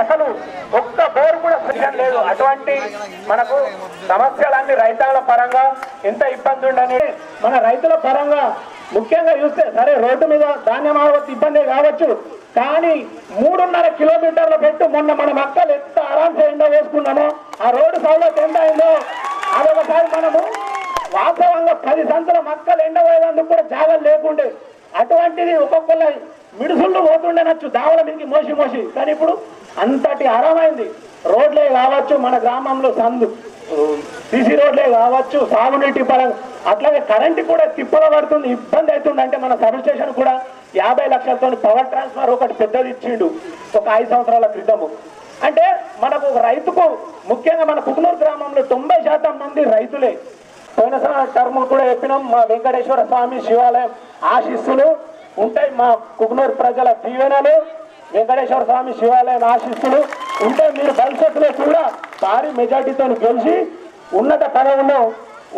అసలు ఒక్క బోర్ కూడా సరిగ్గా లేదు. అటువంటి మనకు సమస్యలన్నీ రైతాంగ పరంగా ఎంత ఇబ్బంది ఉండని మన రైతుల పరంగా ముఖ్యంగా చూస్తే సరే రోడ్డు మీద ధాన్యం ఆడవచ్చు ఇబ్బంది కావచ్చు. కానీ మూడున్నర కిలోమీటర్ల పెట్టు మొన్న మన మక్కలు ఎంత ఆరాంసే ఎండ వేసుకున్నామో ఆ రోడ్డు సౌలభ్యం ఎంత అయిందో అదొకసారి మనము వాస్తవంగా పది సంతల మక్కలు ఎండ కూడా జాగలు లేకుండే. అటువంటిది ఒక్కొక్కళ్ళ మిడుసుళ్ళు పోతుండేనచ్చు దావల మీదకి మోసి మోసి. కానీ ఇప్పుడు అంతటి ఆరామైంది రోడ్లే కావచ్చు మన గ్రామంలో సందు. సిసి రోడ్లే కావచ్చు సాగునీటి పరంగా అట్లాగే కరెంట్ కూడా తిప్పల పడుతుంది ఇబ్బంది అవుతుంది. అంటే మన సబ్ స్టేషన్ కూడా యాభై లక్షలతో పవర్ ట్రాన్స్ఫర్ ఒకటి పెద్దది ఇచ్చిండు. ఒక ఐదు సంవత్సరాల క్రితము. అంటే మనకు ఒక రైతుకు ముఖ్యంగా మన కుకునూరు గ్రామంలో తొంభై శాతం మంది రైతులే. పోయిన టర్మ్ కూడా చెప్పినాం. మా వెంకటేశ్వర స్వామి శివాలయం ఆశిస్సులు ఉంటాయి మా కుకునూరు ప్రజల దీవెనలు. వెంకటేశ్వర స్వామి శివాలయం ఆశిస్తులు. ఉంటే మీరు భవిష్యత్తులో కూడా భారీ మెజార్టీతో గెలిచి ఉన్నత పదవుల్లో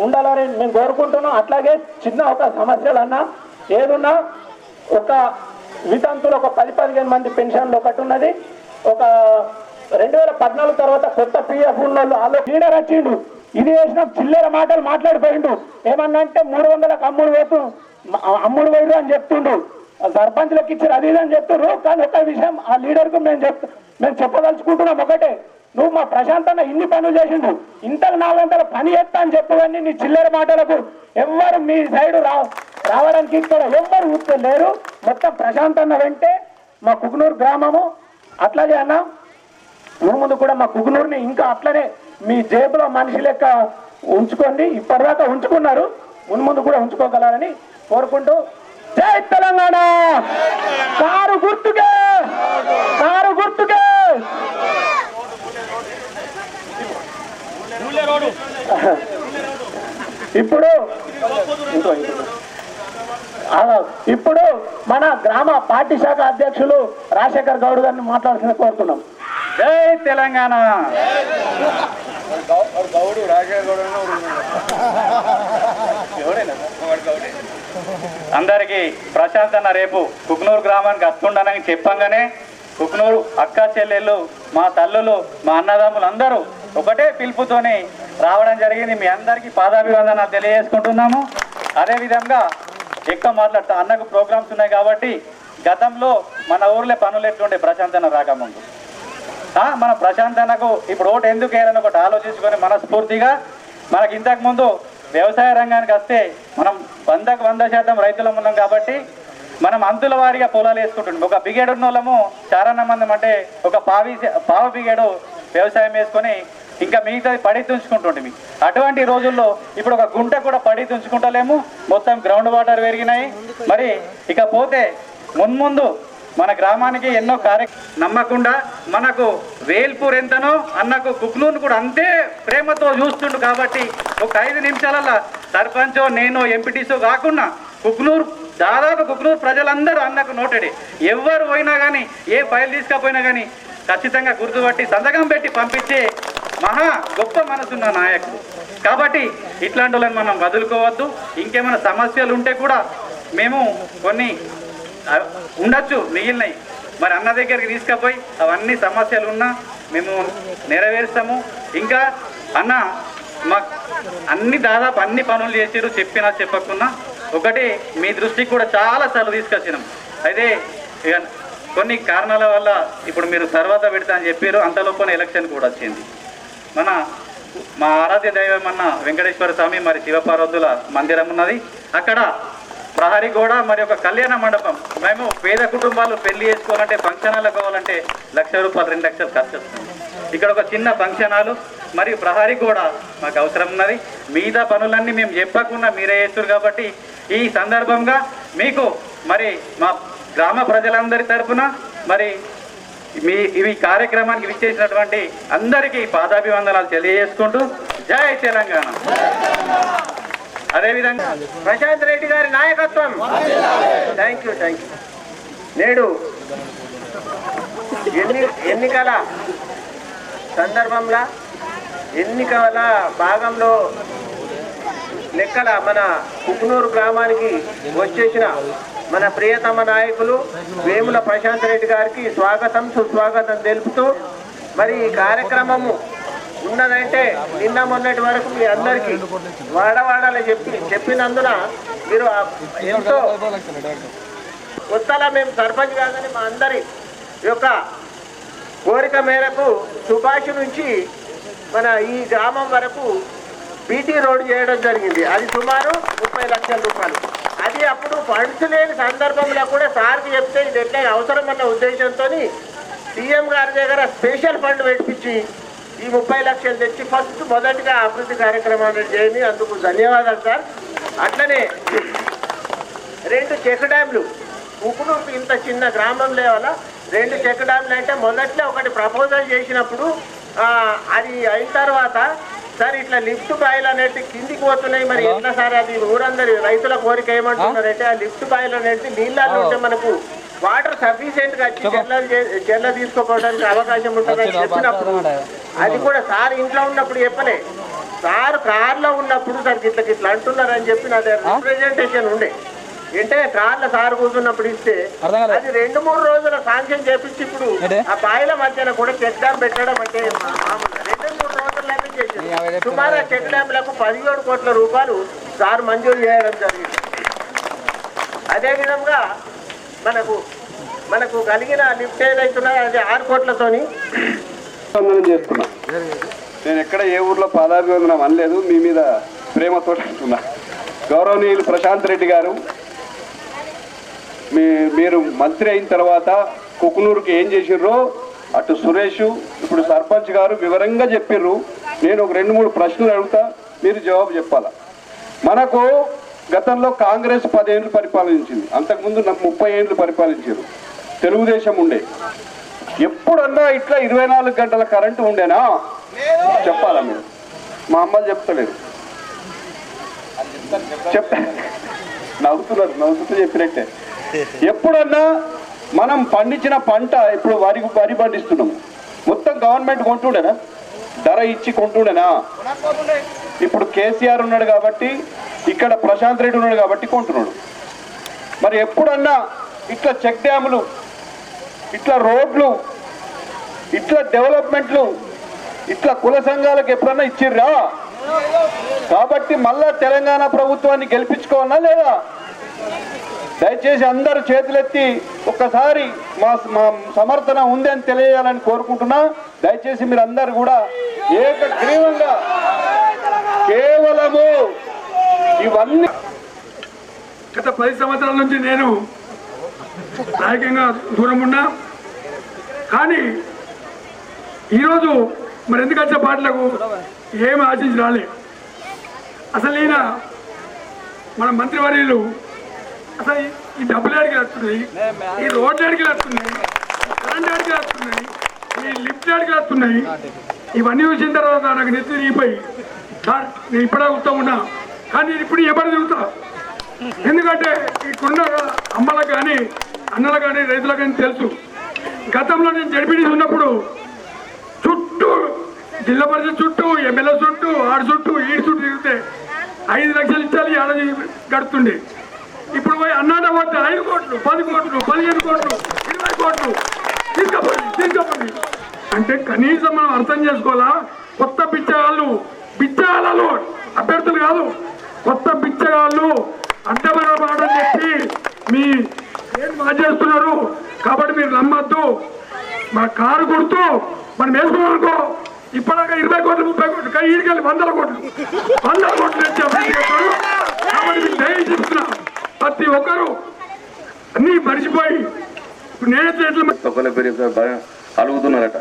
ఉండాలని మేము కోరుకుంటున్నాం. అట్లాగే చిన్న ఒక సమస్యలన్నా ఏదున్నా ఒక వితంతులు ఒక పది పదిహేను మంది పెన్షన్లు ఒకటి ఉన్నది. ఒక రెండు వేల పద్నాలుగు తర్వాత కొత్త పిఎఫ్ ఉన్న వాళ్ళు లీడర్ వచ్చిండు ఇది వేసిన చిల్లర మాటలు మాట్లాడిపోయిండు. ఏమన్నా అంటే మూడు వందలకు అమ్ముడు వేసు అమ్ముడు వైరు అని చెప్తుండు సర్పంచ్లకు ఇచ్చారు అది ఇది అని చెప్తున్నారు కానీ ఒక విషయం ఆ లీడర్కు మేము చెప్ మేము చెప్పదలుచుకుంటున్నాం ఒకటే. నువ్వు మా ప్రశాంతన్న ఇన్ని పనులు చేసిండు ఇంతకు నాలుగంటల పని చేస్తా అని చెప్పవన్నీ నీ చిల్లర మాటలకు ఎవ్వరు మీ సైడ్ రా రావడానికి ఇక్కడ ఎవ్వరు ఊరికే లేరు. మొత్తం ప్రశాంతన్న వెంటే మా కుకునూరు గ్రామము. అట్లాగే అన్న నువ్వు ముందు కూడా మా కుకునూరుని ఇంకా అట్లనే మీ జేబులో మనిషి లెక్క ఉంచుకోండి. ఇప్పటిదాకా ఉంచుకున్నారు. ముందు ముందు కూడా ఉంచుకోగలరని కోరుకుంటూ జై తెలంగాణ. కారు గుర్తుకే. కారు గుర్తుకే. ఇప్పుడు ఇప్పుడు మన గ్రామ పార్టీ శాఖ అధ్యక్షులు రాజశేఖర్ గౌడ్ గారిని మాట్లాడాల్సిన కోరుతున్నాం. జై తెలంగాణ. అందరికి ప్రశాంత్ అన్న రేపు కుక్నూరు గ్రామానికి వస్తుండనని చెప్పంగానే కుక్నూరు అక్క చెల్లెళ్ళు మా తల్లులు మా అన్నదమ్ములు అందరూ ఒకటే పిలుపుతోని రావడం జరిగింది. మీ అందరికీ పాదాభివందన తెలియజేసుకుంటున్నాము. అదేవిధంగా ఎక్కువ మాట్లాడుతూ అన్నకు ప్రోగ్రామ్స్ ఉన్నాయి కాబట్టి గతంలో మన ఊర్లో పనులు ఎట్లుండే? ప్రశాంతన రాకముందు మన ప్రశాంత్ అన్నకు ఇప్పుడు ఓటు ఎందుకు వేయాలని ఒకటి ఆలోచించుకొని మనస్ఫూర్తిగా మనకి ఇంతకుముందు వ్యవసాయ రంగానికి వస్తే మనం వందకు వంద శాతం రైతులం ఉన్నాం కాబట్టి మనం అంతుల వారిగా పొలాలు వేసుకుంటుంటాం. ఒక బిగేడు ఉన్నోళ్ళము చాలా మంది అంటే ఒక పావి పావు బిగేడు వ్యవసాయం వేసుకొని ఇంకా మిగతాది పడి తుంచుకుంటుంటే అటువంటి రోజుల్లో ఇప్పుడు ఒక గుంట కూడా పడి తుంచుకుంటలేము. మొత్తం గ్రౌండ్ వాటర్ పెరిగినాయి. మరి ఇక పోతే మున్ముందు మన గ్రామానికి ఎన్నో కార్య నమ్మకుండా మనకు వేల్పూర్ ఎంతనో అన్నకు కుక్నూరు కూడా అంతే ప్రేమతో చూస్తుండు కాబట్టి ఒక ఐదు నిమిషాలలో సర్పంచో నేను ఎంపీటీసో కాకుండా కుక్నూరు దాదాపు కుక్లూరు ప్రజలందరూ అన్నకు నోటెడే. ఎవరు పోయినా కానీ ఏ ఫైల్ తీసుకపోయినా కానీ ఖచ్చితంగా గుర్తుపట్టి సంతకం పెట్టి పంపించే మహా గొప్ప మనసున్న నాయకుడు. కాబట్టి ఇట్లాంటి వాళ్ళని మనం వదులుకోవద్దు. ఇంకేమైనా సమస్యలు ఉంటే కూడా మేము కొన్ని ఉండొచ్చు మిగిలినవి మరి అన్న దగ్గరికి తీసుకుపోయి అవన్నీ సమస్యలు ఉన్నా మేము నెరవేరుస్తాము. ఇంకా అన్న మా అన్ని దాదాపు అన్ని పనులు చేసారు చెప్పినా చెప్పకున్నా. ఒకటి మీ దృష్టికి కూడా చాలా సార్లు తీసుకొచ్చినాం. అయితే ఇక కొన్ని కారణాల వల్ల ఇప్పుడు మీరు తర్వాత పెడతా అని చెప్పారు అంతలోపల ఎలక్షన్ కూడా వచ్చింది. మన మా ఆరాధ్య దైవం అన్న వెంకటేశ్వర స్వామి మరి శివపార్వతుల మందిరం ఉన్నది. అక్కడ ప్రహరీ గోడ మరి ఒక కళ్యాణ మండపం. మేము పేద కుటుంబాలు పెళ్ళి చేసుకోవాలంటే ఫంక్షన్ హాల్ కావాలంటే లక్ష రూపాయలు రెండు లక్షలు ఖర్చు వస్తుంది. ఇక్కడ ఒక చిన్న ఫంక్షన్ హాలు మరియు ప్రహరీ గోడ మాకు అవసరం ఉన్నది. మిగతా పనులన్నీ మేము చెప్పకుండా మీరే చేస్తారు కాబట్టి ఈ సందర్భంగా మీకు మరి మా గ్రామ ప్రజలందరి తరఫున మరి మీ ఇవి కార్యక్రమానికి విచ్చేసినటువంటి అందరికీ పాదాభివందనాలు తెలియజేసుకుంటూ జై తెలంగాణ. అదేవిధంగా ప్రశాంత్ రెడ్డి గారి నాయకత్వం. థ్యాంక్ యూ థ్యాంక్ యూ నేడు ఎన్ని ఎన్నికల సందర్భంలో ఎన్నికల భాగంలో లెక్కల మన కుకునూరు గ్రామానికి వచ్చేసిన మన ప్రియతమ నాయకులు వేముల ప్రశాంత్ రెడ్డి గారికి స్వాగతం సుస్వాగతం తెలుపుతూ మరి ఈ కార్యక్రమము ఉన్నదంటే నిన్న మొన్నటి వరకు మీ అందరికీ వాడవాడాలి చెప్పి చెప్పినందున మీరు ఎంతో కొత్తలా మేము సర్పంచ్ కాదని మా అందరి యొక్క కోరిక మేరకు సుభాష్ నుంచి మన ఈ గ్రామం వరకు బీటీ రోడ్ చేయడం జరిగింది. అది సుమారు ముప్పై లక్షల రూపాయలు. అది అప్పుడు ఫండ్స్ లేని సందర్భంలో కూడా సార్కి చెప్తే ఇది ఎట్లా అవసరం అన్న ఉద్దేశంతో సీఎం గారి దగ్గర స్పెషల్ ఫండ్ పెట్టించి ఈ ముప్పై లక్షలు తెచ్చి ఫస్ట్ మొదటిగా అభివృద్ధి కార్యక్రమాన్ని చేయండి అందుకు ధన్యవాదాలు సార్. అట్లనే రెండు చెక్ డ్యామ్లు. ఉప్పుడు ఇంత చిన్న గ్రామం లేవాల? రెండు చెక్ డ్యామ్లు అంటే మొదట్లో ఒకటి ప్రపోజల్ చేసినప్పుడు అది అయిన తర్వాత సార్ ఇట్లా లిఫ్ట్ బాయిలు అనేవి కిందికి పోతున్నాయి. మరి ఎట్లా సార్ అది? ఊరందరి రైతుల కోరిక ఏమంటున్నారంటే ఆ లిఫ్ట్ బాయిలు అనేది నీళ్ళల్లో ఉంటే మనకు వాటర్ సఫిషియెంట్గా చెర్ల చెర్ల తీసుకోపోవడానికి అవకాశం ఉంటుందని చెప్పినప్పుడు అది కూడా సార్ ఇంట్లో ఉన్నప్పుడు చెప్పలే. సార్ కార్లో ఉన్నప్పుడు సార్ ఇట్లా ఇట్లా అంటున్నారని చెప్పి నా దగ్గర రిప్రజెంటేషన్ ఉండే. అంటే కార్ల సార్ కూర్చున్నప్పుడు ఇస్తే అది రెండు మూడు రోజుల సాంక్షన్ చేపించి ఇప్పుడు ఆ బాయిల మధ్యన కూడా చెక్ డ్యామ్ పెట్టడం అంటే రెండు మూడు చేసింది సుమారు ఆ చెక్ డ్యామ్లకు పదిహేడు కోట్ల రూపాయలు సార్ మంజూరు చేయడం జరిగింది. అదే విధంగా మనకు మనకు కలిగిన లిఫ్ట్ ఏదైతున్నదో అది ఆరు కోట్లతోని చేస్తున్నా. నేను ఎక్కడ ఏ ఊర్లో పాదాభివందనం అనలేదు మీ మీద ప్రేమతో అంటున్నా. గౌరవనీయులు ప్రశాంత్ రెడ్డి గారు మీ మీరు మంత్రి అయిన తర్వాత కుకునూరుకి ఏం చేసిర్రో అటు సురేష్ ఇప్పుడు సర్పంచ్ గారు వివరంగా చెప్పిర్రు. నేను ఒక రెండు మూడు ప్రశ్నలు అడుగుతా మీరు జవాబు చెప్పాలా? మనకు గతంలో కాంగ్రెస్ పదేళ్ళు పరిపాలించింది. అంతకుముందు నాకు ముప్పై ఏళ్ళు పరిపాలించారు. తెలుగుదేశం ఉండే. ఎప్పుడన్నా ఇట్లా ఇరవై నాలుగు గంటల కరెంటు ఉండేనా? చెప్పాలా మీరు? మా అమ్మలు చెప్తలేదు. చెప్ నవ్వుతున్నారు నవ్వుతూ చెప్పినట్టే. ఎప్పుడన్నా మనం పండించిన పంట ఇప్పుడు వరి వరి పండిస్తున్నాం. మొత్తం గవర్నమెంట్ కొంటుండేనా? ధర ఇచ్చి కొంటుండేనా? ఇప్పుడు కేసీఆర్ ఉన్నాడు కాబట్టి ఇక్కడ ప్రశాంత్ రెడ్డి ఉన్నాడు కాబట్టి కొంటున్నాడు. మరి ఎప్పుడన్నా ఇట్లా చెక్ డ్యాములు ఇట్లా రోడ్లు ఇట్లా డెవలప్మెంట్లు ఇట్లా కుల సంఘాలకు ఎప్పుడన్నా ఇచ్చిర్రా? కాబట్టి మళ్ళా తెలంగాణ ప్రభుత్వాన్ని గెలిపించుకోవాలా లేదా? దయచేసి అందరూ చేతులెత్తి ఒక్కసారి మా మా సమర్థన ఉంది అని తెలియజేయాలని కోరుకుంటున్నా. దయచేసి మీరు అందరు కూడా ఏకగ్రీవంగా కేవలము ఇవన్నీ గత పది సంవత్సరాల నుంచి నేను రాజకీయంగా దూరం ఉన్నా. కానీ ఈరోజు మరి ఎందుకు వచ్చే పాటలకు ఏమి ఆశించి రాలే. అసలు ఈయన మన మంత్రివర్యులు అసలు ఈ- డబ్బులు అడిగి వస్తున్నాయి ఈ రోడ్లు అడిగి వస్తున్నాయి కరెంట్ అడిగి వస్తున్నాయి ఈ లిఫ్ట్ ఎడికి వస్తున్నాయి ఇవన్నీ చూసిన తర్వాత నాకు నెత్తి రీపోయి సార్ నేను ఇప్పుడే వస్తా ఉన్నా కానీ నేను ఇప్పుడు ఎప్పుడు తిరుగుతా ఎందుకంటే ఇక్కడున్న అమ్మలకు కానీ అన్నలకు కానీ రైతులకు కానీ తెలుసు. గతంలో నేను జడ్పీడీ ఉన్నప్పుడు చుట్టూ జిల్లా పరిషత్ చుట్టూ ఎమ్మెల్యే చుట్టూ ఆడ చుట్టూ ఈడు చుట్టూ తిరిగితే ఐదు లక్షలు ఇచ్చాలి ఏడాది గడుతుండే ఇప్పుడు పోయి అన్నాడ పోతే ఐదు కోట్లు పది కోట్లు పదిహేను కోట్లు ఇరవై కోట్లు. తీసుకోపోండి తీసుకోపోండి. అంటే కనీసం మనం అర్థం చేసుకోవాలా? కొత్త బిచ్చగాళ్ళు బిచ్చగాళ్ళు అభ్యర్థులు కాదు. కొత్త బిచ్చగాళ్ళు అడ్డమైన మాట చెప్పి మీ ఏం చేస్తున్నారు కాబట్టి మీరు నమ్మద్దు. మా కారు కొడుతూ మనం వేసుకున్నాం అనుకో ఇప్పటిదాకా ఇరవై కోట్లు ముప్పై కోట్లు కానీ ఈడికెళ్ళి వందల కోట్లు. వందల కోట్లు తెచ్చి అభివృద్ధి చేస్తారు కాబట్టి మీకు దయచేసి చెప్తున్నా ప్రతి ఒక్కరు అన్నీ మర్చిపోయి ఇప్పుడు నేనైతే ఎట్లా ఒకళ్ళ అలుగుతున్నారట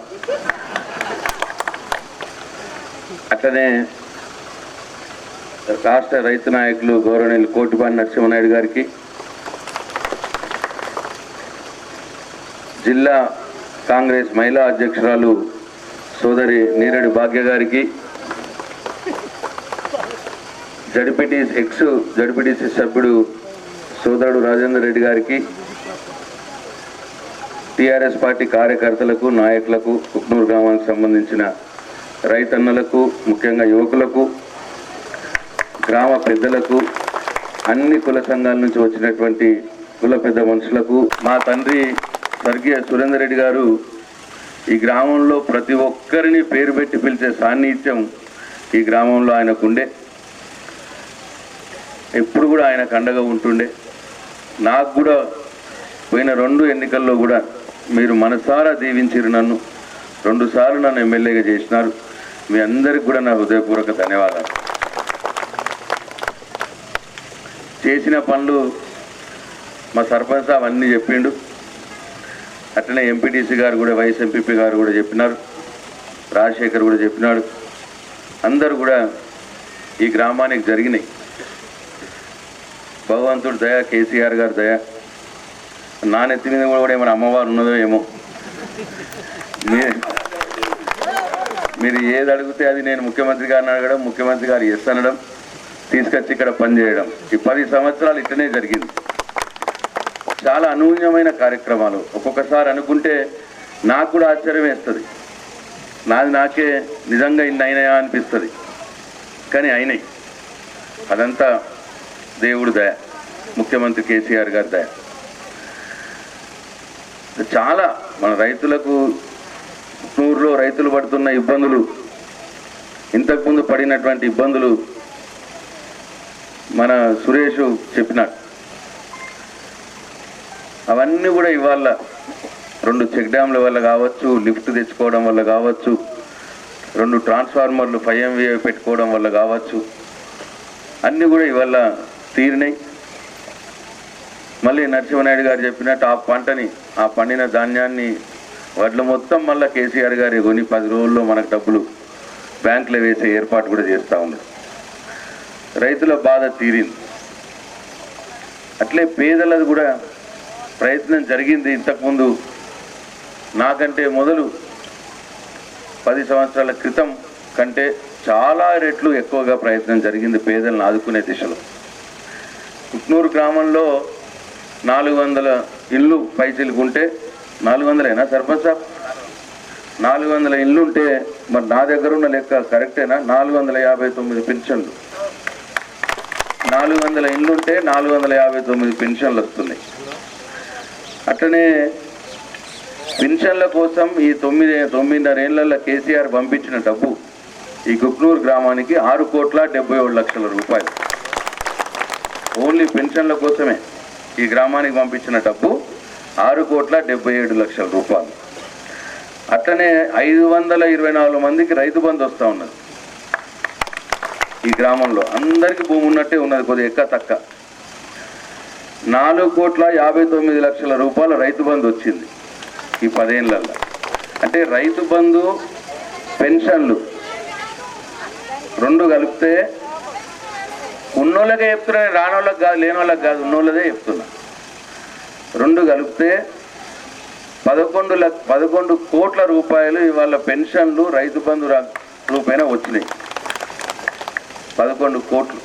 అట్లనే రాష్ట్ర రైతు నాయకులు గౌరవనీయులు కోటిపాటి నరసింహనాయుడు గారికి జిల్లా కాంగ్రెస్ మహిళా అధ్యక్షురాలు సోదరి నీరడి భాగ్య గారికి జడ్పీటీస్ ఎక్స్ జడిపిటిసి సభ్యుడు సోదరుడు రాజేందర్ రెడ్డి గారికి టిఆర్ఎస్ పార్టీ కార్యకర్తలకు నాయకులకు కుక్నూరు గ్రామానికి సంబంధించిన రైతన్నలకు ముఖ్యంగా యువకులకు గ్రామ పెద్దలకు అన్ని కుల సంఘాల నుంచి వచ్చినటువంటి కుల పెద్ద మనుషులకు మా తండ్రి స్వర్గీయ సురేందర్ రెడ్డి గారు ఈ గ్రామంలో ప్రతి ఒక్కరిని పేరు పెట్టి పిలిచే సాన్నిధ్యం ఈ గ్రామంలో ఆయనకుండే. ఎప్పుడు కూడా ఆయన కండగా ఉంటుండే. నాకు కూడా పోయిన రెండు ఎన్నికల్లో కూడా మీరు మనసారా దీవించారు నన్ను. రెండుసార్లు నన్ను ఎమ్మెల్యేగా చేసినారు. మీ అందరికి కూడా నా హృదయపూర్వక ధన్యవాదాలు. చేసిన పనులు మా సర్పంచ్ సాబ్ అన్నీ చెప్పిండు. అట్లనే ఎంపీటీసీ గారు కూడా వైస్ ఎంపీపీ గారు కూడా చెప్పినారు. రాజశేఖర్ కూడా చెప్పినాడు. అందరు కూడా ఈ గ్రామానికి జరిగినాయి. భగవంతుడు దయ కేసీఆర్ గారు దయ. నా నెత్తి మీద కూడా ఏమైనా అమ్మవారు ఉన్నదో ఏమో. మీ- మీరు ఏది అడిగితే అది నేను ముఖ్యమంత్రి గారిని అడగడం ముఖ్యమంత్రి గారు ఎస్ అనడం తీసుకొచ్చి ఇక్కడ పనిచేయడం ఈ పది సంవత్సరాలు ఇట్లనే జరిగింది. చాలా అనూన్యమైన కార్యక్రమాలు. ఒక్కొక్కసారి అనుకుంటే నాకు కూడా ఆశ్చర్యం వేస్తుంది. నాది నాకే నిజంగా ఇన్ని అయినాయా అనిపిస్తుంది. కానీ అయినాయి. అదంతా దేవుడు దయ. ముఖ్యమంత్రి కేసీఆర్ గారి దయ. చాలా మన రైతులకు నూరులో రైతులు పడుతున్న ఇబ్బందులు ఇంతకుముందు పడినటువంటి ఇబ్బందులు మన సురేష్ చెప్పినాడు. అవన్నీ కూడా ఇవాళ రెండు చెక్ డ్యామ్ల వల్ల కావచ్చు లిఫ్ట్ తెచ్చుకోవడం వల్ల కావచ్చు రెండు ట్రాన్స్ఫార్మర్లు ఫైవ్ ఎంవీ పెట్టుకోవడం వల్ల కావచ్చు అన్నీ కూడా ఇవాళ తీరినాయి. మళ్ళీ నరసింహనాయుడు గారు చెప్పినట్టు ఆ పంటని ఆ పండిన ధాన్యాన్ని వడ్లు మొత్తం మళ్ళీ కేసీఆర్ గారి కొని పది రోజుల్లో మనకు డబ్బులు బ్యాంకులో వేసే ఏర్పాటు కూడా చేస్తూ ఉన్నారు. రైతుల బాధ తీరింది. అట్లే పేదలది కూడా ప్రయత్నం జరిగింది. ఇంతకుముందు నాకంటే మొదలు పది సంవత్సరాల క్రితం కంటే చాలా రెట్లు ఎక్కువగా ప్రయత్నం జరిగింది పేదలను ఆదుకునే దిశలో. కుట్నూరు గ్రామంలో నాలుగు వందల ఇల్లు ఉంటే నాలుగు వందలేనా సర్పంచ్ సాబ్? నాలుగు వందల ఇల్లు ఉంటే మరి నా దగ్గర ఉన్న లెక్క కరెక్టేనా? నాలుగు వందల యాభై తొమ్మిది పెన్షన్లు. నాలుగు వందల ఇల్లు ఉంటే నాలుగు వందల యాభై తొమ్మిది పెన్షన్లు వస్తున్నాయి. అట్లనే పెన్షన్ల కోసం ఈ తొమ్మిది తొమ్మిదిన్నర ఏళ్ళలో కేసీఆర్ పంపించిన డబ్బు ఈ గుప్నూరు గ్రామానికి ఆరు కోట్ల డెబ్బై ఏడు లక్షల రూపాయలు. ఓన్లీ పెన్షన్ల కోసమే. ఈ గ్రామానికి పంపించిన డబ్బు ఆరు కోట్ల డెబ్బై ఏడు లక్షల రూపాయలు. అట్లనే ఐదు వందల ఇరవై నాలుగు మందికి రైతు బంధు వస్తూ ఉన్నది. ఈ గ్రామంలో అందరికీ భూమి ఉన్నట్టే ఉన్నది కొద్దిగా ఎక్క తక్క. నాలుగు కోట్ల యాభై తొమ్మిది లక్షల రూపాయల రైతు బంధు వచ్చింది ఈ పదేళ్ళల్లో. అంటే రైతు బంధు పెన్షన్లు రెండు కలిపితే ఉన్నోళ్ళకే చెప్తున్నా రానోళ్ళకి కాదు లేనోళ్ళకి కాదు ఉన్నోళ్ళదే చెప్తున్నా. రెండు కలిపితే పదకొండు లక్ష పదకొండు కోట్ల రూపాయలు ఇవాళ పెన్షన్లు రైతు బంధు రా- వచ్చినాయి. పదకొండు కోట్లు.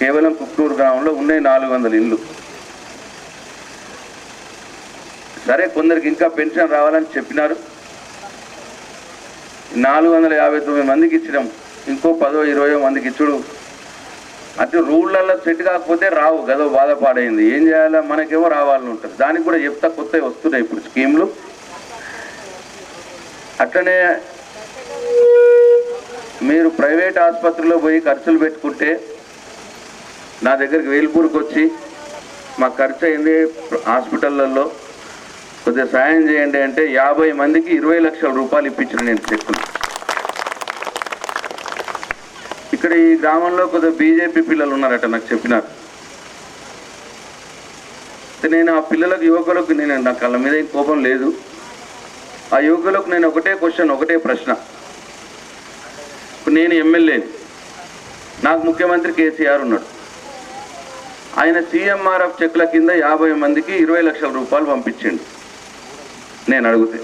కేవలం కుక్నూరు గ్రామంలో ఉన్నాయి నాలుగు వందల ఇల్లు. సరే కొందరికి ఇంకా పెన్షన్ రావాలని చెప్పినారు. నాలుగు వందల యాభై తొమ్మిది మందికి ఇచ్చినాం. ఇంకో పదో ఇరవయో మందికి ఇచ్చుడు. అంటే రూళ్ళల్లో సెట్ కాకపోతే రావు గదో బాధపాడైంది. ఏం చేయాలా? మనకేమో రావాలని ఉంటుంది. దానికి కూడా చెప్తా కొత్తవి వస్తున్నాయి ఇప్పుడు స్కీమ్లు. అట్లనే మీరు ప్రైవేట్ ఆసుపత్రిలో పోయి ఖర్చులు పెట్టుకుంటే నా దగ్గరికి వేల్పూర్కి వచ్చి మాకు ఖర్చు అయింది హాస్పిటళ్ళల్లో. కొద్దిగా సాయం చేయండి అంటే యాభై మందికి ఇరవై లక్షల రూపాయలు ఇప్పించిన నేను చెక్కులు. ఇక్కడ ఈ గ్రామంలో కొద్దిగా బీజేపీ పిల్లలు ఉన్నారట నాకు చెప్పినారు. నేను ఆ పిల్లలకు యువకులకు నేను నా కళ్ళ మీద కోపం లేదు. ఆ యువకులకు నేను ఒకటే క్వశ్చన్ ఒకటే ప్రశ్న. ఇప్పుడు నేను ఎమ్మెల్యేని నాకు ముఖ్యమంత్రి కేసీఆర్ ఉన్నాడు. ఆయన సీఎంఆర్ఎఫ్ చెక్ల కింద యాభై మందికి ఇరవై లక్షల రూపాయలు పంపించండి. నేను అడిగితే.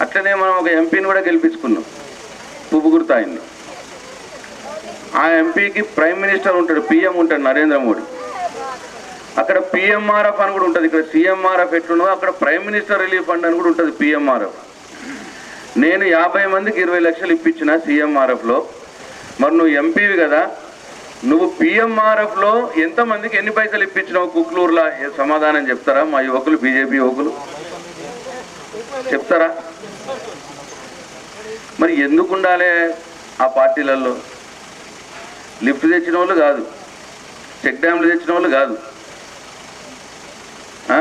అట్లనే మనం ఒక ఎంపీని కూడా గెలిపించుకున్నాం పువ్వు గుర్తు ఆయన్ని. ఆ ఎంపీకి ప్రైమ్ మినిస్టర్ ఉంటాడు పిఎం ఉంటాడు నరేంద్ర మోడీ. అక్కడ పిఎంఆర్ఎఫ్ అని కూడా ఉంటుంది ఇక్కడ సీఎంఆర్ఎఫ్ ఎట్లున్నదో అక్కడ ప్రైమ్ మినిస్టర్ రిలీఫ్ ఫండ్ అని కూడా ఉంటుంది పిఎంఆర్ఎఫ్. నేను యాభై మందికి ఇరవై లక్షలు ఇప్పించిన సీఎంఆర్ఎఫ్లో మరి నువ్వు ఎంపీవి కదా నువ్వు పిఎంఆర్ఎఫ్లో ఎంతమందికి ఎన్ని పైసలు ఇప్పించినావు కుక్లూరులా? సమాధానం చెప్తారా? మా యువకులు బీజేపీ యువకులు? చెప్తారా? మరి ఎందుకు ఉండాలి ఆ పార్టీలలో? లిఫ్ట్ తెచ్చిన వాళ్ళు కాదు. చెక్ డ్యామ్లు తెచ్చిన వాళ్ళు కాదు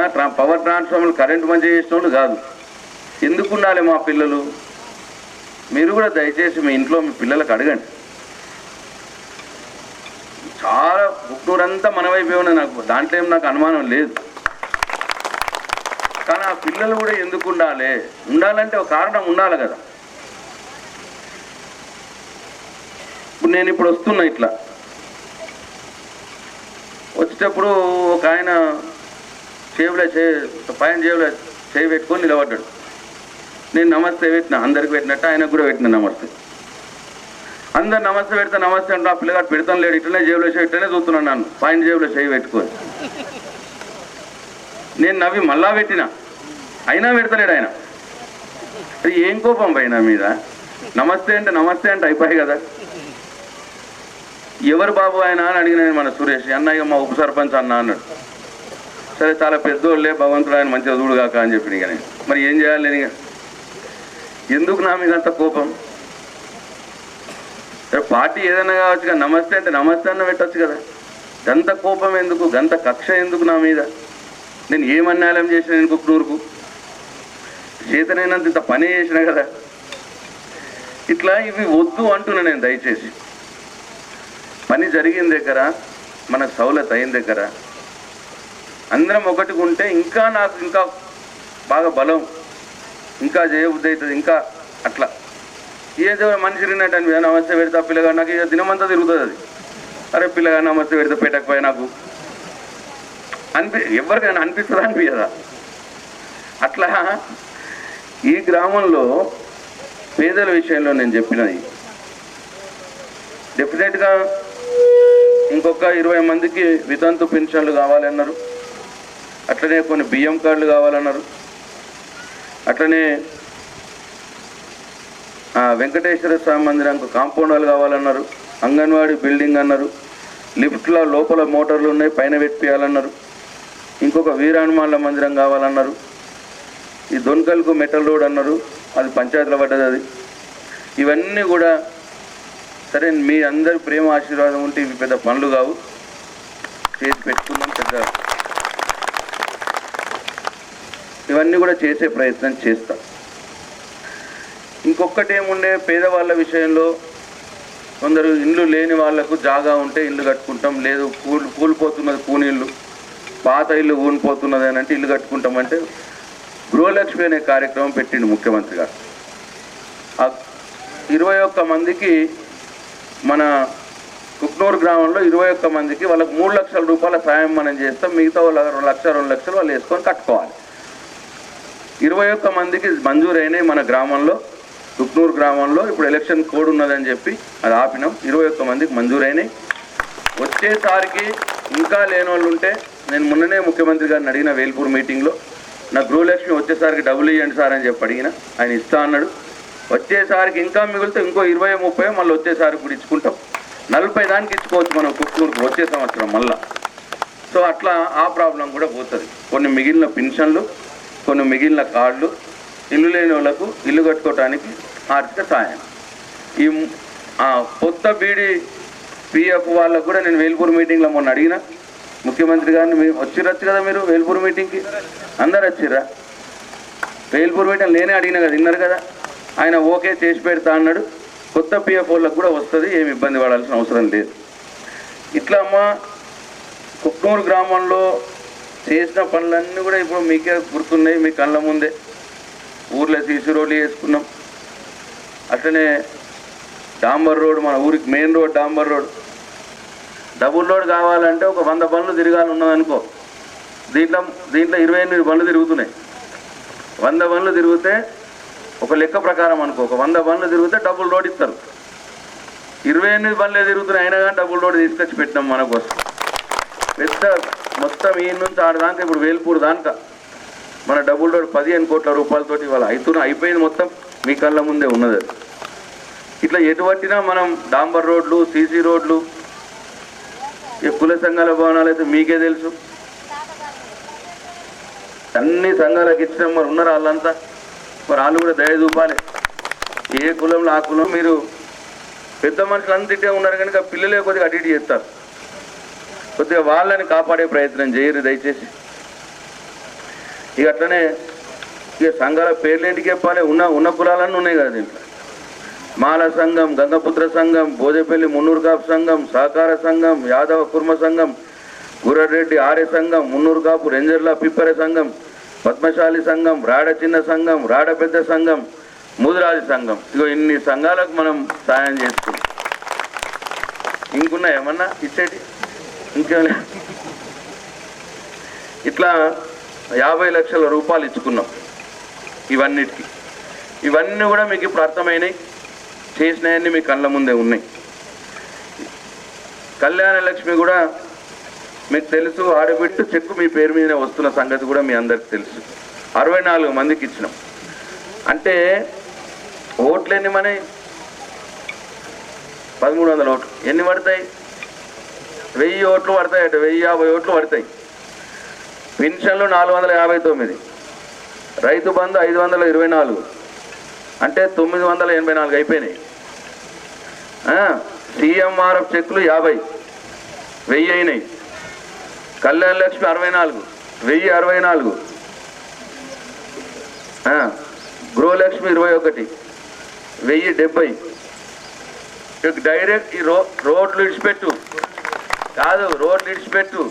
ట్రా- పవర్ ట్రాన్స్ఫార్మర్లు కరెంటు మంచి చేసిన వాళ్ళు కాదు. ఎందుకు ఉండాలి మా పిల్లలు? మీరు కూడా దయచేసి మీ ఇంట్లో మీ పిల్లలకు అడగండి. చాలా పుట్టూరంతా మన నాకు. దాంట్లో ఏం నాకు అనుమానం లేదు. కానీ ఆ పిల్లలు కూడా ఎందుకు ఉండాలి ఉండాలంటే ఒక కారణం ఉండాలి కదా. ఇప్పుడు నేను ఇప్పుడు వస్తున్నా ఇట్లా. వచ్చేటప్పుడు ఒక ఆయన చేవులో చే పైన చేవులో చేయి పెట్టుకొని నిలబడ్డాడు. నేను నమస్తే పెట్టిన అందరికి పెట్టినట్టు ఆయనకు కూడా పెట్టిన నమస్తే. అందరు నమస్తే పెడితే నమస్తే అంటే ఆ పిల్లగాడు పెడతాను లేడు ఇట్లనే జేబులో చేయి ఇట్లనే చూస్తున్నాను నన్ను పైన జేబులో చేయి పెట్టుకొని. నేను నవ్వి మళ్ళా పెట్టిన అయినా పెడతలేడు ఆయన. అది ఏం కోపం పైన మీద? నమస్తే అంటే నమస్తే అంటే అయిపోయాయి కదా. ఎవరు బాబు ఆయన అని అడిగిన మన సురేష్ అన్నయ్య మా ఉప సర్పంచ్ అన్న అన్నాడు. సరే చాలా పెద్దోళ్ళే భగవంతుడు ఆయన మంచిగా చూడుగాక అని చెప్పిన కానీ మరి ఏం చేయాలి నేను ఇక? ఎందుకు నా మీద అంత కోపం? పార్టీ ఏదైనా కావచ్చు కదా నమస్తే అంటే నమస్తే అన్న పెట్టచ్చు కదా. గంత కోపం ఎందుకు? గంత కక్ష ఎందుకు నా మీద? నేను ఏం అన్యాయం చేసిన నేను కుక్నూరుకు చేతనైనంత ఇంత పని చేసిన కదా. ఇట్లా ఇవి వద్దు అంటున్నా నేను దయచేసి. పని జరిగిన దగ్గర మనకు సౌలత్ అయిన దగ్గర అందరం ఒకటిగా ఉంటే ఇంకా నాకు ఇంకా బాగా బలం ఇంకా చేయబుద్ధి అవుతుంది ఇంకా అట్లా. ఏదో మనిషి తిరిగినట్టు అని నమస్తే పెడితే ఆ పిల్లగా నాకు ఇక దినమంతా తిరుగుతుంది అది. అరే పిల్లగా నమస్తే పెడితే పెట్టకపోయి నాకు? అనిపి ఎవరికైనా అనిపిస్తుందా అనిపించదా అట్లా ఈ గ్రామంలో పేదల విషయంలో నేను చెప్పినది. డెఫినెట్గా ఇంకొక ఇరవై మందికి వితంతు పెన్షన్లు కావాలన్నారు. అట్లనే కొన్ని బియ్యం కార్డులు కావాలన్నారు. అట్లనే ఆ, వెంకటేశ్వర స్వామి మందిరానికి కాంపౌండ్ వాళ్ళు కావాలన్నారు. అంగన్వాడీ బిల్డింగ్ అన్నారు. లిఫ్ట్లో లోపల మోటార్లు ఉన్నాయి పైన పెట్టియాలన్నారు. ఇంకొక వీరానుమాల మందిరం కావాలన్నారు. ఈ దొన్కల్కు మెటల్ రోడ్ అన్నారు. అది పంచాయతీలో పడ్డది అది. ఇవన్నీ కూడా సరే మీ అందరి ప్రేమ ఆశీర్వాదం ఉంటే ఇవి పెద్ద పనులు కావు. చేసి పెట్టుకుందాం పెద్ద. ఇవన్నీ కూడా చేసే ప్రయత్నం చేస్తాం. ఇంకొకటి ఏముండే పేదవాళ్ళ విషయంలో కొందరు ఇండ్లు లేని వాళ్ళకు జాగా ఉంటే ఇల్లు కట్టుకుంటాం. లేదు కూలి కూలిపోతున్నది కూనీళ్ళు పాత ఇల్లు ఊనిపోతున్నది అని అంటే ఇల్లు కట్టుకుంటామంటే గృహలక్ష్మి అనే కార్యక్రమం పెట్టిండు ముఖ్యమంత్రి గారు. ఇరవై ఒక్క మందికి మన కుక్నూరు గ్రామంలో ఇరవై ఒక్క మందికి వాళ్ళకి మూడు లక్షల రూపాయల సాయం మనం చేస్తాం. మిగతా వాళ్ళ లక్ష రెండు లక్షలు వాళ్ళు వేసుకొని కట్టుకోవాలి. ఇరవై ఒక్క మందికి మంజూరైనాయి మన గ్రామంలో కుక్నూరు గ్రామంలో. ఇప్పుడు ఎలక్షన్ కోడ్ ఉన్నదని చెప్పి అది ఆపినాం. ఇరవై ఒక్క మందికి మంజూరైనాయి వచ్చేసారికి ఇంకా లేని వాళ్ళు ఉంటే నేను మొన్ననే ముఖ్యమంత్రి గారిని అడిగిన వేల్పూర్ మీటింగ్లో నా గృహలక్ష్మి వచ్చేసరికి డబ్బులు ఇవ్వండి సార్ అని చెప్పి అడిగిన. ఆయన ఇస్తా అన్నాడు. వచ్చేసరికి ఇంకా మిగిలితే ఇంకో ఇరవై ముప్పై మళ్ళీ వచ్చేసరికి కూడా ఇచ్చుకుంటాం. నలభై దానికి ఇచ్చుకోవచ్చు మనం కుక్కూరుకు వచ్చే సంవత్సరం మళ్ళా. సో అట్లా ఆ ప్రాబ్లం కూడా పోతుంది. కొన్ని మిగిలిన పెన్షన్లు కొన్ని మిగిలిన కార్డులు ఇల్లు లేని వాళ్ళకు ఇల్లు కట్టుకోవడానికి ఆర్థిక సాయం ఈ కొత్త బీడీ పిఎఫ్ వాళ్ళకు కూడా నేను వేల్పూర్ మీటింగ్లో మొన్న అడిగిన. ముఖ్యమంత్రి గారిని మీరు వచ్చిరచ్చు కదా మీరు వేల్పూర్ మీటింగ్కి? అందరు వచ్చిర్రా వేల్పూర్ మీటింగ్ నేనే అడిగిన కదా విన్నారు కదా? ఆయన ఓకే చేసి పెడతా అన్నాడు. కొత్త పిఎఫ్ కూడా వస్తుంది ఏమి ఇబ్బంది పడాల్సిన అవసరం లేదు. ఇట్లా అమ్మ కుక్నూరు గ్రామంలో చేసిన పనులన్నీ కూడా ఇప్పుడు మీకే గుర్తున్నాయి మీ కళ్ళ ముందే. ఊర్లో సీసీ రోడ్లు వేసుకున్నాం. అట్లనే డాంబర్ రోడ్ మన ఊరికి మెయిన్ రోడ్ డాంబర్ రోడ్. డబుల్ రోడ్ కావాలంటే ఒక వంద బండ్లు తిరగాలి ఉన్నదనుకో. దీంట్లో దీంట్లో ఇరవై ఎనిమిది బండ్లు తిరుగుతున్నాయి. వంద బండ్లు తిరిగితే ఒక లెక్క ప్రకారం అనుకో ఒక వంద బండ్లు తిరిగితే డబుల్ రోడ్ ఇస్తారు. ఇరవై ఎనిమిది బండ్లే తిరుగుతున్నాయి అయినా కానీ డబుల్ రోడ్ తీసుకొచ్చి పెట్టినాం మన కోసం. పెద్ద మొత్తం ఈ నుంచి ఆడ దాకా ఇప్పుడు వేల్పూర్ దాకా. మన డబుల్ రోడ్ పదిహేను కోట్ల రూపాయలతోటి ఇవాళ అవుతున్న అయిపోయింది మొత్తం. మీ కళ్ళ ముందే ఉన్నది ఇట్లా ఎటువంటినా మనం డాంబర్ రోడ్లు సీసీ రోడ్లు ఈ కుల సంఘాల భవనాలు అయితే మీకే తెలుసు. అన్ని సంఘాలకు ఇచ్చిన మరి ఉన్నారు వాళ్ళంతా? మరి వాళ్ళు కూడా దయ చూపాలి. ఏ కులంలో ఆ కులం మీరు పెద్ద మనుషులు అంతటే ఉన్నారు కనుక పిల్లలే కొద్దిగా అటు ఇటు చేస్తారు. కొద్దిగా వాళ్ళని కాపాడే ప్రయత్నం చేయరు దయచేసి. ఇక అట్లనే ఇక సంఘాల పేర్లు ఏంటికి చెప్పాలి? ఉన్న ఉన్న కులాలన్నీ ఉన్నాయి కదా దీంట్లో. మాల సంఘం గంగపుత్ర సంఘం భోజపల్లి మున్నూరు కాపు సంఘం సహకార సంఘం యాదవ కుర్మ సంఘం గుర్రెడ్డి ఆర్య సంఘం మున్నూరు కాపు రెంజర్ల పిప్పర సంఘం పద్మశాలి సంఘం రాడ చిన్న సంఘం రాడ పెద్ద సంఘం ముదిరాజు సంఘం. ఇగో ఇన్ని సంఘాలకు మనం సాయం చేస్తున్నాం. ఇంకున్నా ఏమన్నా ఇచ్చేటి? ఇంకేం ఇట్లా యాభై లక్షల రూపాయలు ఇచ్చుకున్నాం ఇవన్నిటికి. ఇవన్నీ కూడా మీకు ఇప్పుడు అర్థమైనాయి. చేసినవన్నీ మీ కళ్ళ ముందే ఉన్నాయి. కళ్యాణ లక్ష్మి కూడా మీకు తెలుసు ఆడబిట్టు చెక్కు మీ పేరు మీద వస్తున్న సంగతి కూడా మీ అందరికి తెలుసు. అరవై నాలుగు మందికి ఇచ్చినాం. అంటే ఓట్లు ఎన్ని మనీ పదమూడు వందల ఓట్లు. ఎన్ని పడతాయి? వెయ్యి ఓట్లు పడతాయి అటు వెయ్యి యాభై ఓట్లు పడతాయి. పెన్షన్లు నాలుగు వందల యాభై తొమ్మిది. రైతు బంధు ఐదు వందల ఇరవై నాలుగు. అంటే తొమ్మిది వందల ఎనభై నాలుగు అయిపోయినాయి. సిఎంఆర్ఎఫ్ చెక్కులు యాభై. వెయ్యి అయినాయి. కళ్యాణ లక్ష్మి అరవై నాలుగు వెయ్యి అరవై నాలుగు. గృహలక్ష్మి ఇరవై ఒకటి వెయ్యి డెబ్బై. ఇక డైరెక్ట్ ఈ రో రోడ్లు ఇడిచిపెట్టు. కాదు రోడ్లు ఇడిచిపెట్టు.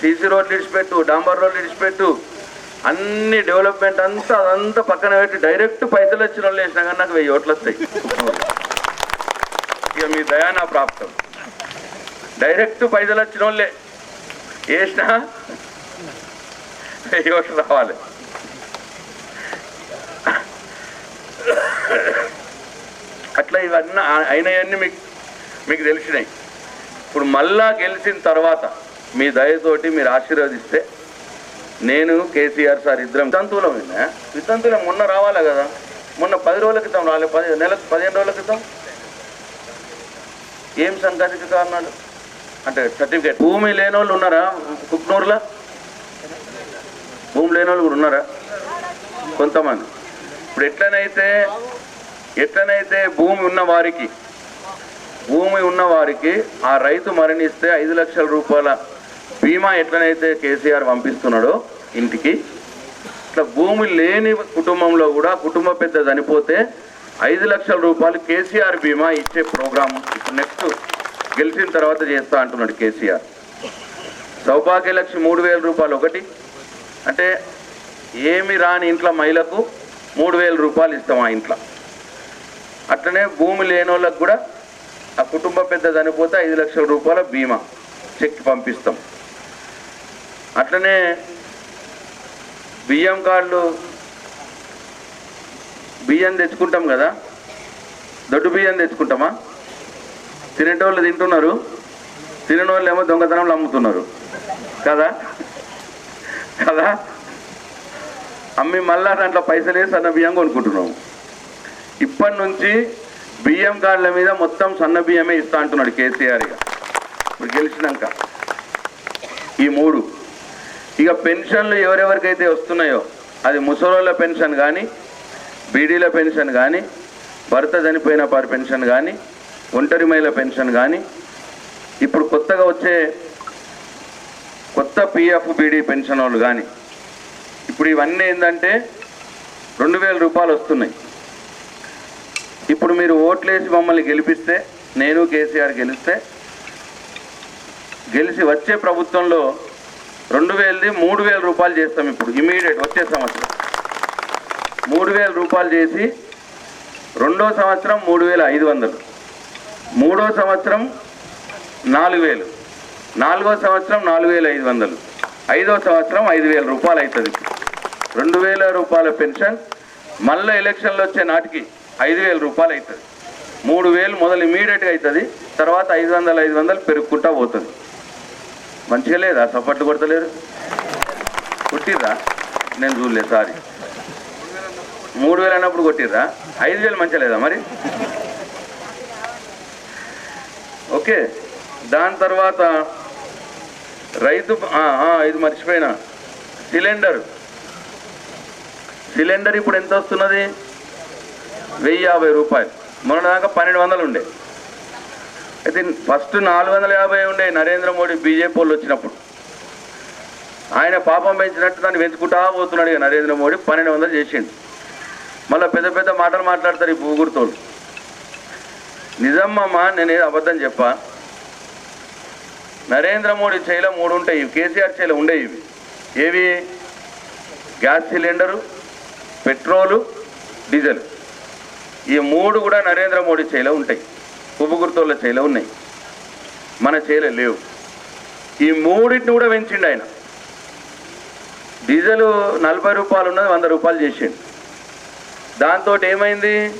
సీసీ రోడ్లు ఇడిచిపెట్టు డాంబర్ రోడ్లు ఇడిచిపెట్టు. అన్ని డెవలప్మెంట్ అంతా అదంతా పక్కన పెట్టి డైరెక్ట్ పైసలు వచ్చిన వాళ్ళు వేసినా కానీ నాకు వెయ్యి ఓట్లు వస్తాయి. ఇక మీ దయానా ప్రాప్తం. డైరెక్ట్ పైసలు వచ్చిన వాళ్ళే. వేసినా వెయ్యి రావాలి అట్లా ఇవన్నీ అయినవన్నీ మీకు మీకు తెలిసినాయి. ఇప్పుడు మళ్ళా గెలిచిన తర్వాత మీ దయతోటి మీరు ఆశీర్వదిస్తే నేను కేసీఆర్ సార్ ఇద్దరం వితంతువులం విన్నా వితంతువులం మొన్న రావాలా కదా? మొన్న పది రోజుల క్రితం రాలే పది నెలకు పదిహేను రోజుల క్రితం? ఏం సంగతికి కారణాలు? అంటే సర్టిఫికేట్ భూమి లేని వాళ్ళు ఉన్నారా కుక్నూరులో? భూమి లేని వాళ్ళు కూడా ఉన్నారా? కొంతమంది. ఇప్పుడు ఎట్లనైతే ఎట్లనైతే భూమి ఉన్న వారికి భూమి ఉన్న వారికి ఆ రైతు మరణిస్తే ఐదు లక్షల రూపాయల బీమా ఎట్లనైతే కేసీఆర్ పంపిస్తున్నాడో ఇంటికి ఇట్లా భూమి లేని కుటుంబంలో కూడా కుటుంబ పెద్ద చనిపోతే ఐదు లక్షల రూపాయలు కేసీఆర్ బీమా ఇచ్చే ప్రోగ్రాం ఇప్పుడు నెక్స్ట్ గెలిచిన తర్వాత చేస్తా అంటున్నాడు కేసీఆర్. సౌభాగ్యలక్ష్మి మూడు వేల రూపాయలు ఒకటి. అంటే ఏమి రాని ఇంట్లో మహిళకు మూడు వేల రూపాయలు ఇస్తాం ఆ ఇంట్లో. అట్లనే భూమి లేని వాళ్ళకు కూడా ఆ కుటుంబ పెద్ద చనిపోతే ఐదు లక్షల రూపాయల బీమా చెక్ పంపిస్తాం. అట్లనే బియ్యం కార్డులు బియ్యం తెచ్చుకుంటాం కదా. దొడ్డు బియ్యం తెచ్చుకుంటామా? తినేటోళ్ళు తింటున్నారు. తినని ఏమో దొంగతనంలో అమ్ముతున్నారు. కదా? కదా? అమ్మి మళ్ళా దాంట్లో పైసలు వేసి సన్న బియ్యం కొనుక్కుంటున్నాము ఇప్పటి నుంచి బియ్యం కార్డుల మీద మొత్తం సన్న బియ్యమే ఇస్తా అంటున్నాడు కేసీఆర్ ఇక. ఇప్పుడు గెలిచినాక. ఈ మూడు. ఇక పెన్షన్లు ఎవరెవరికైతే వస్తున్నాయో అది ముసలోళ్ళ పెన్షన్ కానీ బీడీల పెన్షన్ కానీ భర్త చనిపోయిన వారి పెన్షన్ కానీ ఒంటరి మహిళ పెన్షన్ కానీ ఇప్పుడు కొత్తగా వచ్చే కొత్త పిఎఫ్ బీడీ పెన్షన్ వాళ్ళు కానీ ఇప్పుడు ఇవన్నీ ఏంటంటే రెండు వేల రూపాయలు వస్తున్నాయి. ఇప్పుడు మీరు ఓట్లేసి మమ్మల్ని గెలిపిస్తే నేను కేసీఆర్ గెలిస్తే గెలిచి వచ్చే ప్రభుత్వంలో రెండు వేలది మూడు వేల రూపాయలు చేస్తాం ఇప్పుడు ఇమీడియట్ వచ్చే సంవత్సరం. మూడు వేల రూపాయలు చేసి రెండో సంవత్సరం మూడు వేల ఐదు వందలు. మూడో సంవత్సరం నాలుగు వేలు. నాలుగో సంవత్సరం నాలుగు వేల ఐదు వందలు. ఐదో సంవత్సరం ఐదు వేల రూపాయలు అవుతుంది రెండు వేల రూపాయల పెన్షన్ మళ్ళీ ఎలక్షన్లు వచ్చే నాటికి ఐదు వేల రూపాయలు అవుతుంది మూడు వేలు మొదలు ఇమీడియట్గా అవుతుంది తర్వాత ఐదు వందలు ఐదు వందలు పెరుగుకుంటా పోతుంది. మంచిగా లేదా? సపోర్ట్ కొడతలేరు? కొట్టిర్రా? నేను చూడలేదు సారీ. మూడు వేలు అన్నప్పుడు కొట్టిర్రా? ఐదు వేలు మంచిగా లేదా మరి? ఓకే. దాని తర్వాత రైతు ఇది మర్చిపోయినా. సిలిండర్. సిలిండర్ ఇప్పుడు ఎంత వస్తున్నది? వెయ్యి యాభై రూపాయలు. మొన్న దాకా పన్నెండు వందలు ఉండే. అయితే ఫస్ట్ నాలుగు వందల యాభై ఉండే నరేంద్ర మోడీ బీజేపీ వాళ్ళు వచ్చినప్పుడు. ఆయన పాపం పెంచినట్టు దాన్ని పెంచుకుంటా పోతున్నాడు ఇక నరేంద్ర మోడీ. పన్నెండు వందలు చేసిండు. మళ్ళీ పెద్ద పెద్ద మాటలు మాట్లాడతారు ఈ పూగురుతోళ్ళు నిజమ్మమ్మా నేను ఏదో అబద్ధం చెప్పా. నరేంద్ర మోడీ చేయిలో మూడు ఉంటాయి ఇవి కేసీఆర్ చేయిలో ఉండేవి ఇవి. ఏవి? Gas cylinder petrol diesel. ఈ మూడు కూడా నరేంద్ర మోడీ చేయిలో ఉంటాయి. ఉపగుర్తుల చేయిలో ఉన్నాయి. మన చేయిలో లేవు. ఈ మూడింటిని కూడా పెంచిండు ఆయన. డీజిల్ నలభై రూపాయలు ఉన్నది వంద రూపాయలు చేసిండు. దాంతో ఏమైంది?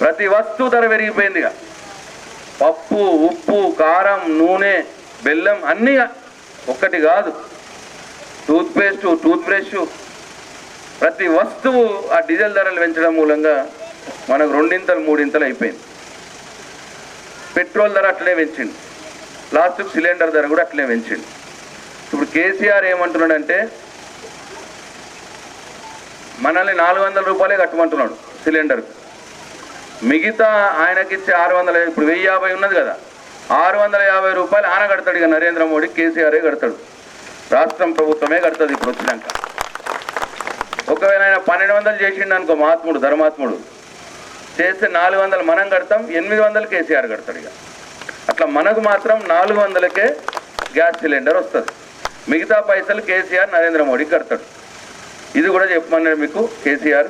ప్రతి వస్తువు ధర పెరిగిపోయింది ఇక. పప్పు ఉప్పు కారం నూనె బెల్లం అన్నీ ఒక్కటి కాదు. టూత్పేస్ట్ టూత్ బ్రష్ ప్రతి వస్తువు ఆ డీజిల్ ధరలు పెంచడం మూలంగా మనకు రెండింతలు మూడింతలు అయిపోయింది. పెట్రోల్ ధర అట్లనే పెంచిండు. లాస్ట్కి సిలిండర్ ధర కూడా అట్లనే పెంచిండు. ఇప్పుడు కేసీఆర్ ఏమంటున్నాడంటే మనల్ని నాలుగు వందల రూపాయలే కట్టమంటున్నాడు సిలిండర్ మిగతా ఆయనకిచ్చే ఆరు వందల ఇప్పుడు వెయ్యి యాభై ఉన్నది కదా. ఆరు వందల యాభై రూపాయలు ఆయన కడతాడు ఇక నరేంద్ర మోడీ కేసీఆరే కడతాడు. రాష్ట్రం ప్రభుత్వమే కడుతుంది ఇప్పుడు వచ్చినాక. ఒకవేళ ఆయన పన్నెండు వందలు చేసిండు అనుకో మహాత్ముడు ధర్మాత్ముడు. చేస్తే నాలుగు వందలు మనం కడతాం ఎనిమిది వందలు కేసీఆర్ కడతాడు ఇక. అట్లా మనకు మాత్రం నాలుగు వందలకే గ్యాస్ సిలిండర్ వస్తుంది. మిగతా పైసలు కేసీఆర్ నరేంద్ర మోడీ కడతాడు. ఇది కూడా చెప్పమన్నాడు మీకు కేసీఆర్.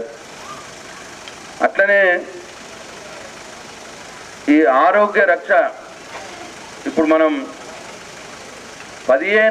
అట్లనే ఈ ఆరోగ్య రక్ష ఇప్పుడు మనం పదిహేను